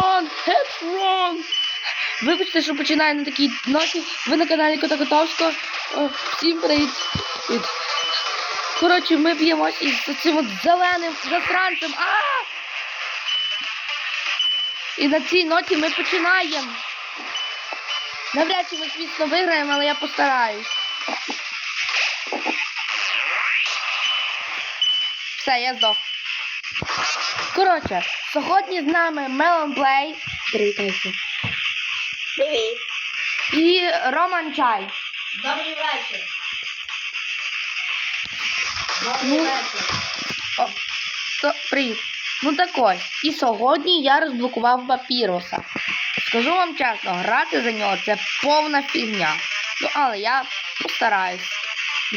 Headstrong! Вибачте, що починаю на такій ноті. Ви на каналі Кота Котовського. Всім. Привіт. Коротше, ми б'ємось із цим от зеленим засранцем. А! І на цій ноті ми починаємо. Навряд чи ми, звісно, виграємо, але я постараюсь. Все, я здох. Коротше, сьогодні з нами Мелон Плей. Привітайся. Привіт. І Роман Чай. Добрий вечір. Ну, О, то, привіт. Ну так ось. І сьогодні я розблокував папіруса. Скажу вам чесно, грати за нього це повна фігня. Ну, але я постараюсь.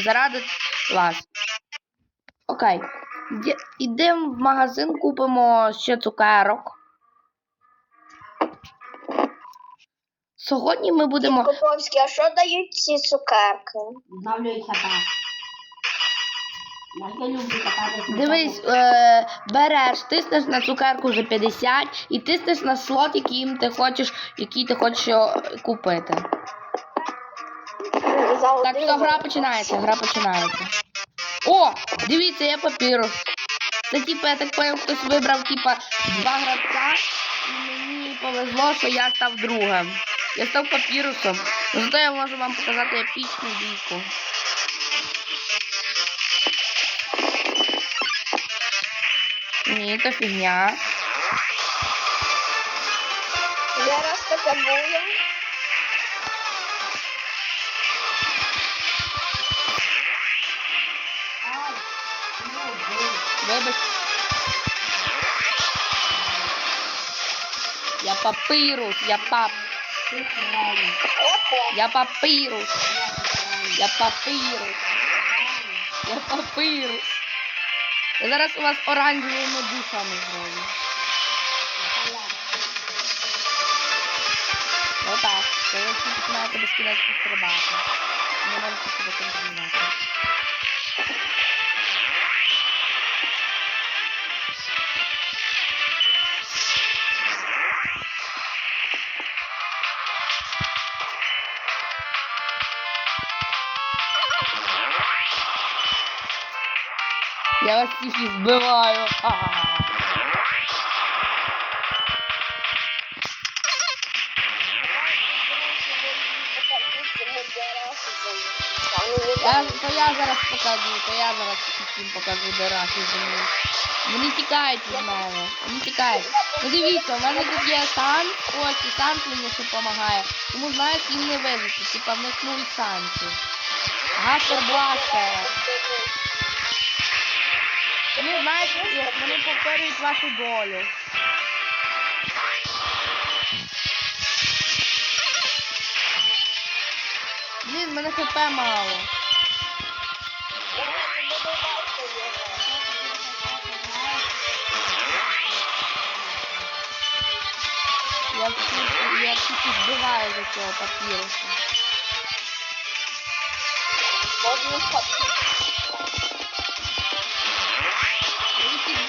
Заради вас. Окей. Ідемо в магазин, купимо ще цукерок. Сьогодні ми будемо. Котовський, а що дають ці цукерки? Я люблю кататися. Дивись, е, береш, тиснеш на цукерку за 50 і тиснеш на слот, який ти хочеш, який ти хочеш його купити. Так що гра починається, гра починається. О! Дивіться, я папірус. Це типа, я так поняв, хтось вибрав типа два гравця, і мені повезло, що я став другим. Я став папірусом. Зато я можу вам показати епічну бійку. Ні, це фігня. Зараз таке буде. Вибач. Я папирус, я пап. Я папирус. Я папирус. Я папирус. Я зараз у вас оранжевими душами зроблю. Отак. Це ви всі починаєте безкінечно стрибати. Не можете себе контролювати. Я вас всіх і збиваю. Я, то я зараз покажу, то я зараз всім покажу, де рахи землі. Вони тікають від мене. Вони тікають. Ну дивіться, у мене тут є санс, ось і санс мені ще допомагає. Тому знаєш, їм не вижити. Типа в них нуль сансів. Гастер бластер. Вони знаєш, як вони повторюють вашу долю. Блін, мене хп мало. Я всіх, я всіх за цього папіруса. Я їх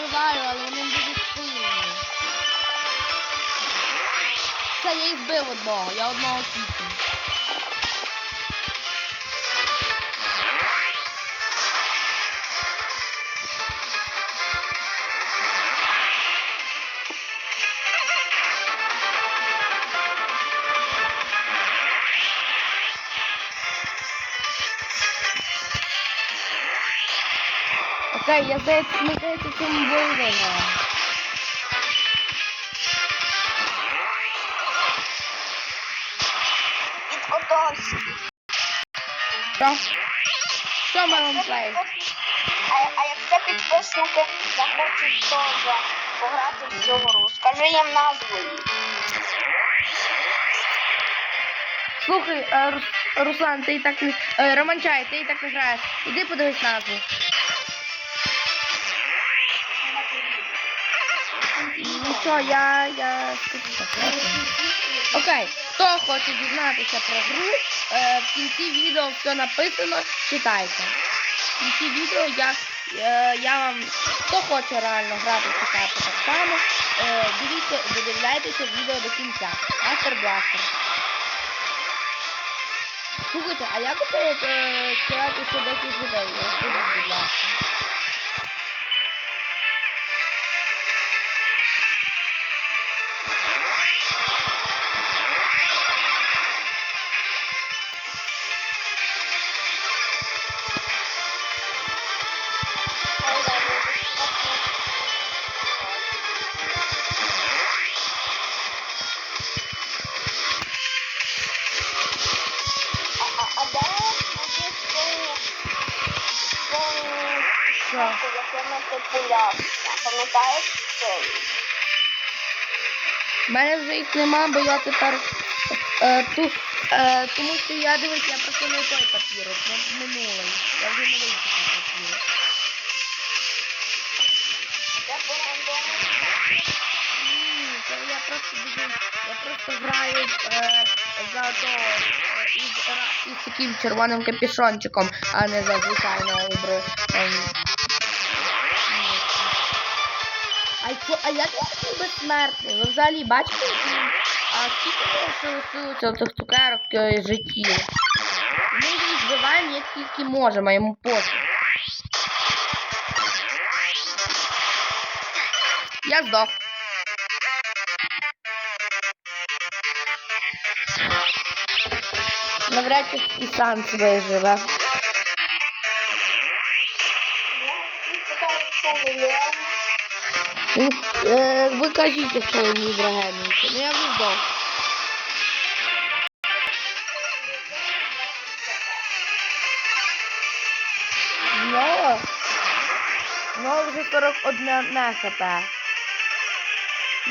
відбиваю, але вони дуже сильні. Це я їх збив одного, я одного кікну. Окей, я здається, ми здається цим виграємо. Підготовся. Що? Що ми вам плей? А, а якщо підписники захочуть теж пограти в цю гру, скажи їм назву. Слухай, е, Руслан, ти і так не... Е, Романчай, ти і так не граєш. Іди подивись назву. Що, я... я... Окей, хто хоче дізнатися про гру, е, в кінці відео все написано, читайте. В кінці відео я, Е, я вам, хто хоче реально грати карту так само, е, дивіться, додивляйтеся відео до кінця. Мастер Бластер. Слухайте, а як це е, сказати, що 10 людей? Будь ласка. Ти? Пам'ятаєш це? У мене вже їх нема, бо я тепер е, ту, е, тому що я дивлюсь, я просто не той папірок, не минулий. Я вже не вийду папірок. Де по рандому? Ні, це я просто дивлюсь, я просто граю е, за то е, із, із таким червоним капюшончиком, а не за звичайною бро. ем, А, як я такий безсмертний? Ви взагалі бачите? А скільки лишилося цих цукерок е, життів? Ми їх збиваємо як тільки можемо, йому пофіг. Я здох. Навряд чи і Санс виживе. Він, е, ви кажіть, якщо він відрагенується. Ну я вже здох. Знову? Вже 41 хп.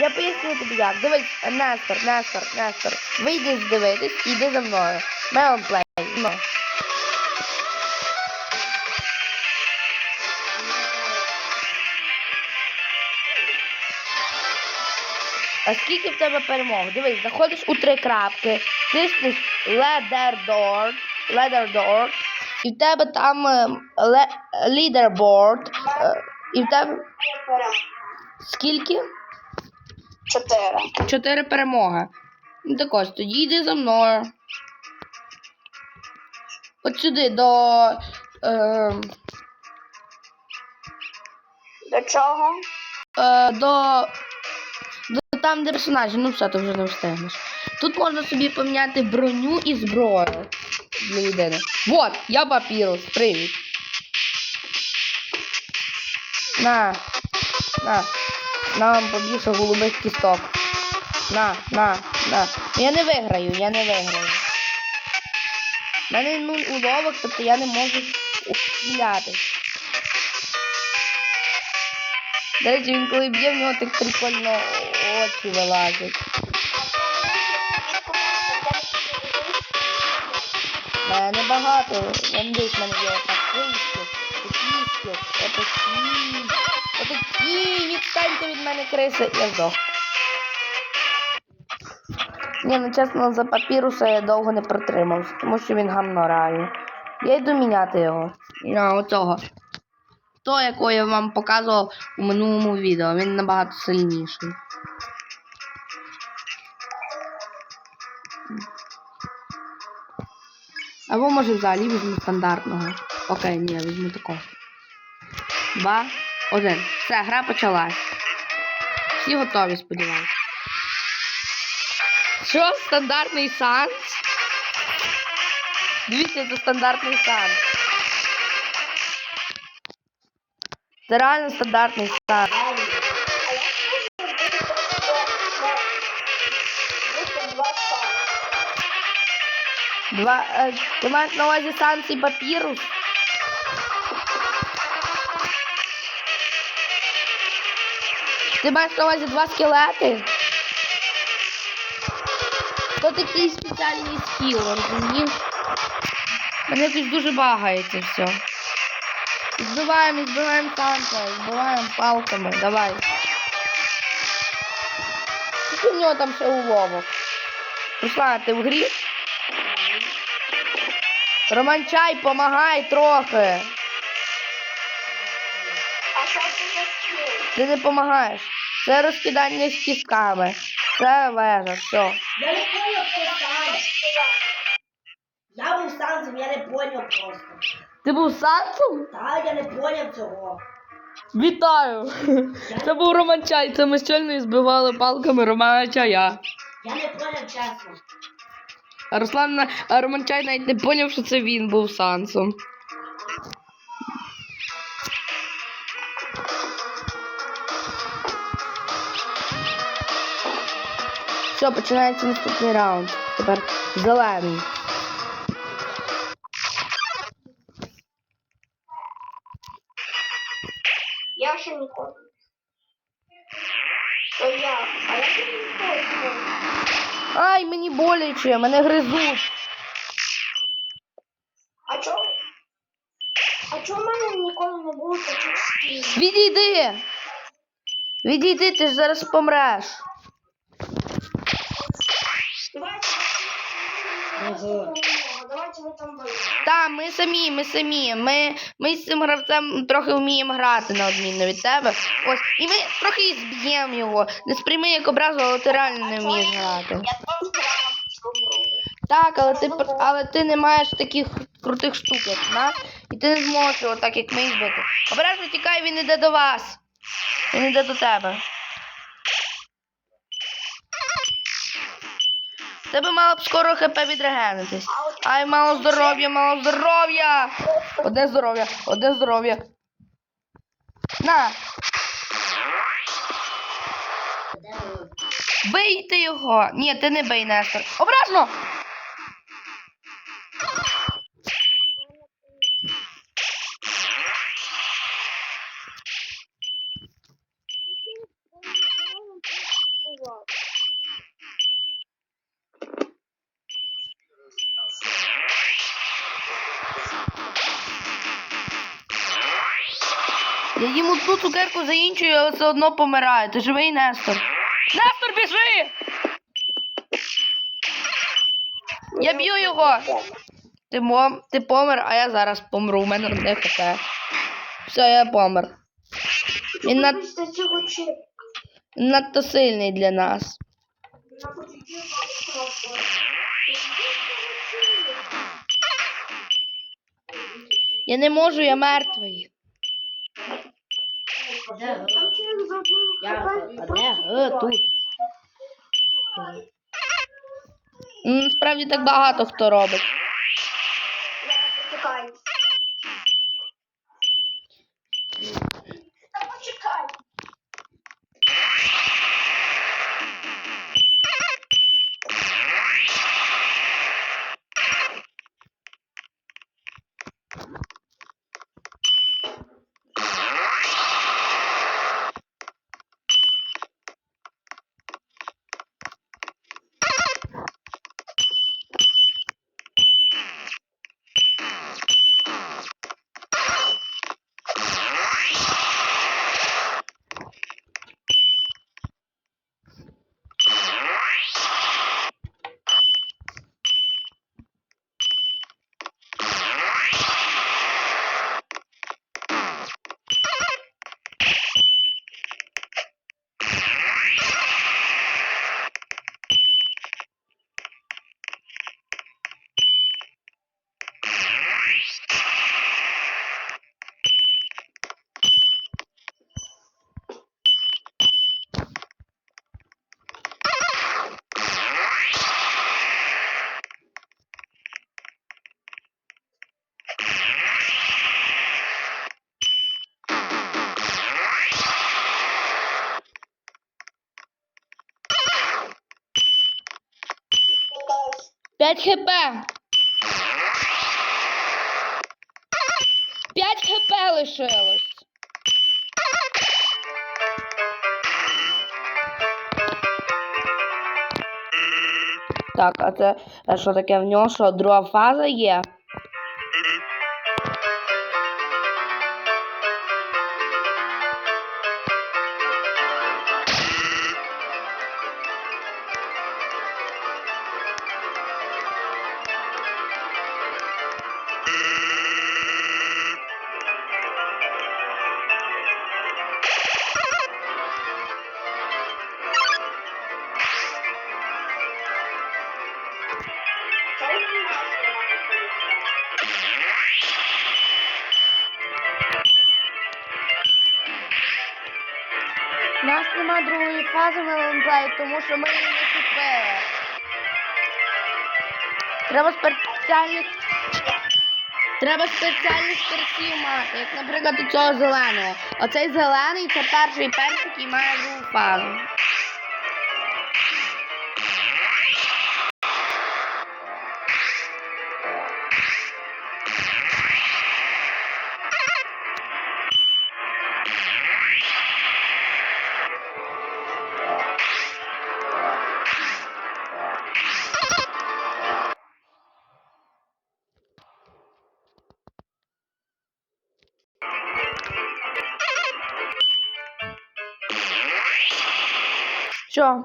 Я поясню тобі як. Дивись, Нестор, Нестор, Нестор. Вийди дивитись і йди за мною. Мелонплей. Ну. А скільки в тебе перемог? Дивись, заходиш у три крапки, тиснеш Door, Leader Door, і в тебе там е, Leaderboard, е, і в тебе скільки? Чотири. Чотири перемоги. Ну так ось, тоді йди за мною. От сюди до. Е, До чого? е, до. Там, де персонажі, ну все, ти вже не встигнеш. Тут можна собі поміняти броню і зброю для людини. Вот, я папірус, привіт. На. На. На вам побільше голубих кісток. На, на, на. Я не виграю, я не виграю. У мене нуль уловок, тобто я не можу стріляти. Речі, він коли б'є, в нього так прикольно очі вилазять. У мене небагато. Десь в мене є отакий скіл, такий скіл, отакий. Отакий, відстаньте від мене криси. Я здох. Ні, ну чесно, за папіруса я довго не протримався, тому що він гамно реально. Я йду міняти його. На оцього. То, якого я вам показував у минулому відео, він набагато сильніший. Або може взагалі візьму стандартного. Окей, ні, візьму такого. Два, один. Все, гра почалась. Всі готові, сподіваюся. Що? Стандартний санс? Дивіться, це стандартний санс. Це реально стандартний бути два? Е, ти маєш на увазі санс і папірус? Ти маєш на увазі два скелети? То такий спеціальний скіл, розумієш? Мене якось дуже багає все. Збиваємо, збиваємо танка, збиваємо палками, давай. Скільки в нього там ще уловок? Руслан, ти в грі? Романчай, помагай трохи. Ти не допомагаєш. Це розкидання з кістками. Це вежа, все. Я не понял, хто сам. Я був станцем, я не поняв просто. Ти був санцем? Та, я не поняв цього. Вітаю! Це був Романчай, це ми щойно збивали палками Романчая. Я не поняв чесно. А Руслан на- а Романчай навіть не поняв, що це він був сансом. Все, починається наступний раунд. Тепер зелений. Мені мене гризуть. А чого? А чого в мене ніколи не було таких? Відійди! Відійди, ти ж зараз помреш. Давайте. Ага. Давайте ви там будете. Та, ми самі, ми самі. Ми, ми з цим гравцем трохи вміємо грати на відміну від тебе. Ось, і ми трохи і зб'ємо його. Не сприйми як образу, але ти реально не вмієш грати. Я. Так, але ти пр- але ти не маєш таких крутих штук, як нас, і ти не зможеш його так, як ми їх збити. Обережно тікай, він іде до вас. Він іде до тебе. Тебе мало б скоро хп відрегенитись. Ай, мало здоров'я, мало здоров'я. Одне здоров'я, одне здоров'я. На, бийте його. Ні, ти не бий, Нестор. Ображно! Я їм одну цукерку за іншою, але все одно помираю. Ти живий, Нестор. Нестор, біжи! Я б'ю його. Ти, мом, ти помер, а я зараз помру. У мене одне хп. Все, я помер. Він над, надто сильний для нас. Я не можу, я мертвий. Де одну Я де? Е, тут. Насправді так багато хто робить. 5 хп. 5 хп лишилось. Так, а це е, що таке в нього, що друга фаза є? Немає другої фази на лонплеї, тому що ми її не купили. Треба спеціальних. Треба спеціальних перців мати, як, наприклад, у цього зеленого. Оцей зелений це перший перс, який має другу фазу. Що?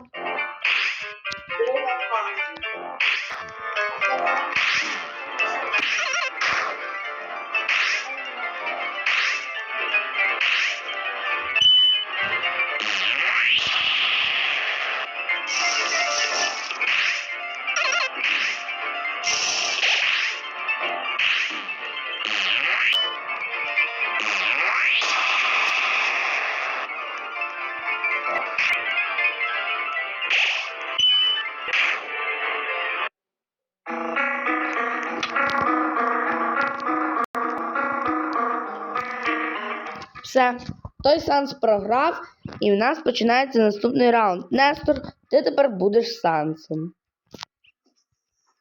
Все. Той Санс програв, і в нас починається наступний раунд. Нестор, ти тепер будеш Сансом.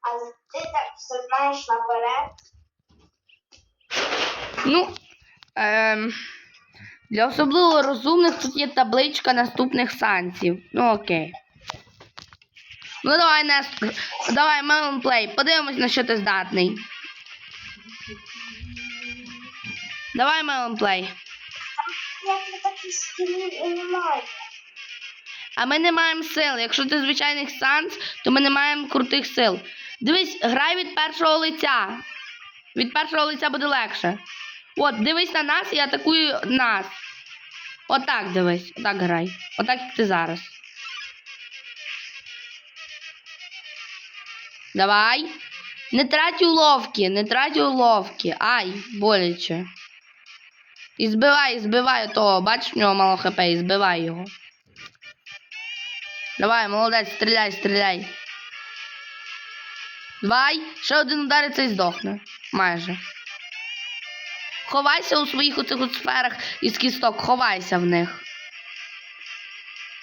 Але ти так все знаєш наперед. Ну, ем, для особливо розумних тут є табличка наступних сансів. Ну окей. Ну давай, Нестор, давай, Мелонплей, подивимось, на що ти здатний. Давай, Мелонплей. Як ви такі скілів і не маєте? А ми не маємо сил. Якщо ти звичайних санс, то ми не маємо крутих сил. Дивись, грай від першого лиця. Від першого лиця буде легше. От, дивись на нас і атакуй нас. Отак дивись, отак грай. Отак, як ти зараз. Давай. Не трать уловки, не трать уловки. Ай, боляче. І збивай, і збивай того. Бачиш, в нього мало хп, і збивай його. Давай, молодець, стріляй, стріляй. Давай, ще один удариться і здохне. Майже. Ховайся у своїх оцих от сферах із кісток, ховайся в них.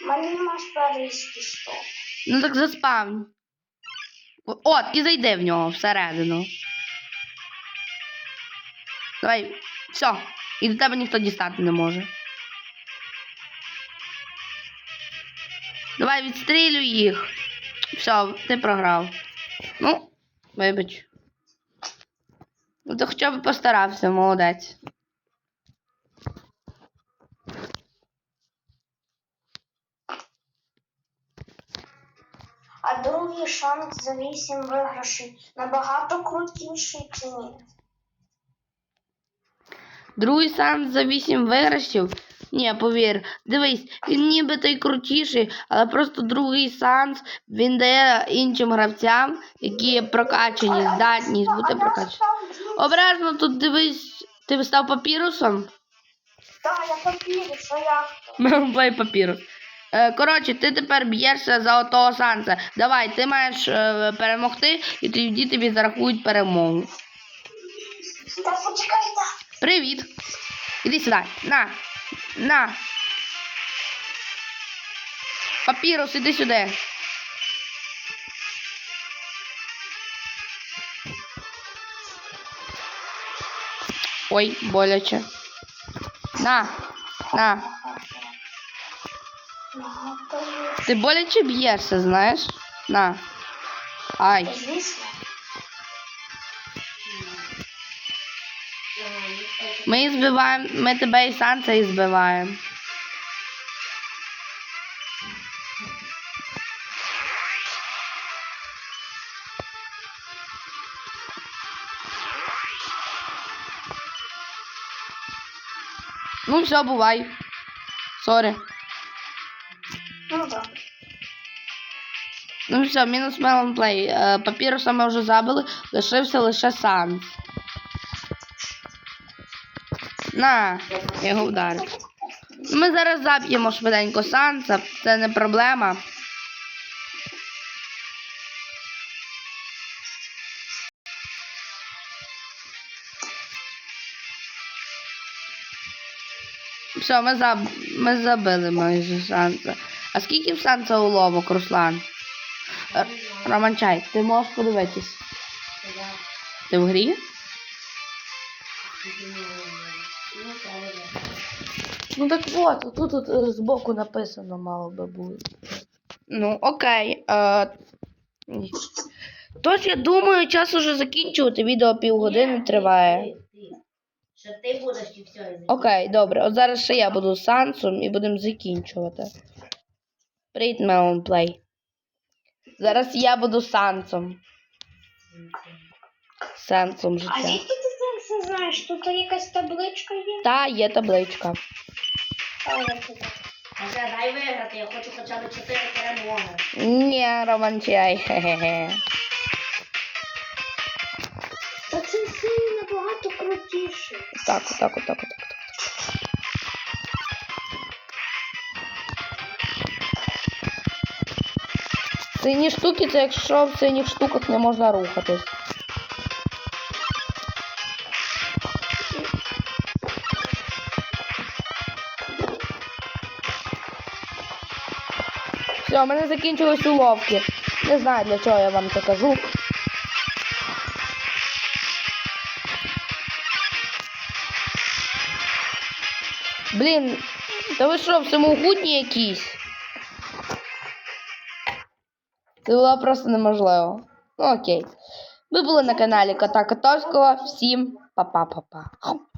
У мене нема спереду кісток. Ну так заспавнь. От, і зайди в нього всередину. Давай, все. І до тебе ніхто дістати не може. Давай, відстрілюй їх. Все, ти програв. Ну, вибач. Ну, ти хоча б постарався, молодець. А другий шанс за 8 виграшей набагато крутіший чи ні? Другий санс за 8 виграшів. Ні, повір, дивись, він ніби той крутіший, але просто другий санс він дає іншим гравцям, які прокачані, здатність бути прокачані. Обережно тут дивись, ти став папірусом? Так, я повірю, що як то. Папірус. Е, коротше, ти тепер б'єшся за отого санса. Давай, ти маєш е, перемогти, і тоді тобі зарахують перемогу. Та почекайте. Привіт. Іди сюди. На. На. Папірус, іди сюди. Ой, боляче. На. На. Ти боляче б'єшся, знаєш? На. Ай. Ми і збиваємо, ми тебе і Санса і збиваємо. Ну, все, бувай. Сорі. Ну так. Ну все, мінус мелонплей. Е, Папіруса ми вже забили, лишився лише Санс. На, його вдарив. Ми зараз заб'ємо швиденько Санса, це не проблема. Все, ми, заб... ми забили майже Санса. А скільки в Санса уловок, Руслан? Романчай, ти можеш подивитись? Ти в грі? Ну. Так от, тут, тут е, збоку написано мало би бути. Ну, окей. Е. Тож я думаю, час уже закінчувати. Відео півгодини триває. Що ти будеш і все. Окей, добре. От зараз ще я буду з Сансом і будемо закінчувати. Привіт, Play. Зараз я буду Сансом. Сенсом А життя. Це все знаєш? Тут якась табличка є? Та, є табличка. Каже, дай виграти, я хочу хоча б 4 перемоги. Ні, Романчай. Хе-хе-хе. Та це сильно набагато крутіше. Так, отак, отак, отак. отак. Сині штуки, це якщо в синіх штуках не можна рухатись. Все, у мене закінчились уловки. Не знаю, для чого я вам це кажу. Блін, та ви що, всемогутні якісь? Це було просто неможливо. Ну окей. Ви були на каналі Кота Котовського. Всім па-па-па-па.